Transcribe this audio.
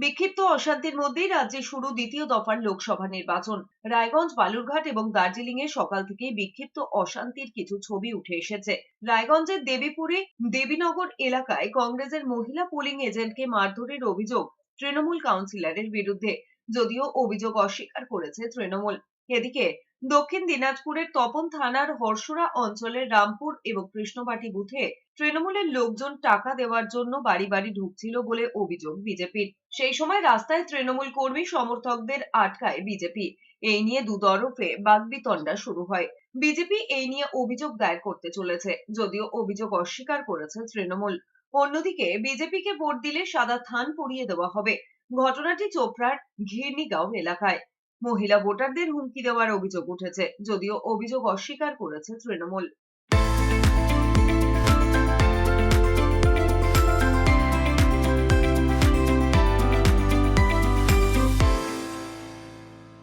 বিক্ষিপ্ত অশান্তির মধ্যেই রাজ্যে শুরু দ্বিতীয় দফার লোকসভা নির্বাচন। রায়গঞ্জ, বালুরঘাট এবং দার্জিলিং এ সকাল থেকে বিক্ষিপ্ত অশান্তির কিছু ছবি উঠে এসেছে। রায়গঞ্জের দেবীপুরে দেবীনগর এলাকায় কংগ্রেসের মহিলা পোলিং এজেন্টকে মারধরের অভিযোগ তৃণমূল কাউন্সিলরের বিরুদ্ধে। যদিও অভিযোগ অস্বীকার করেছে তৃণমূল। এদিকে দক্ষিণ দিনাজপুরের তপন থানার হরসুরা অঞ্চলের রামপুর এবং কৃষ্ণবাটি বুথে তৃণমূলের লোকজন টাকা দেওয়ার জন্য বাড়ি বাড়ি ঢুকছিল বলে অভিযোগ বিজেপির। সেই সময় রাস্তায় তৃণমূল কর্মী সমর্থকদের আটকায় বিজেপি। এই নিয়ে দুতরফে বাগবিতণ্ডা শুরু হয়। বিজেপি এই নিয়ে অভিযোগ দায়ের করতে চলেছে, যদিও অভিযোগ অস্বীকার করেছে তৃণমূল। অন্যদিকে বিজেপিকে ভোট দিলে সাদা থান পরিয়ে দেওয়া হবে। ঘটনাটি চোপড়ার ঘিরনিগাঁও এলাকায়। মহিলা ভোটারদের হুমকি দেওয়ার অভিযোগ উঠেছে যদিও অভিযোগ অস্বীকার করেছে তৃণমূল।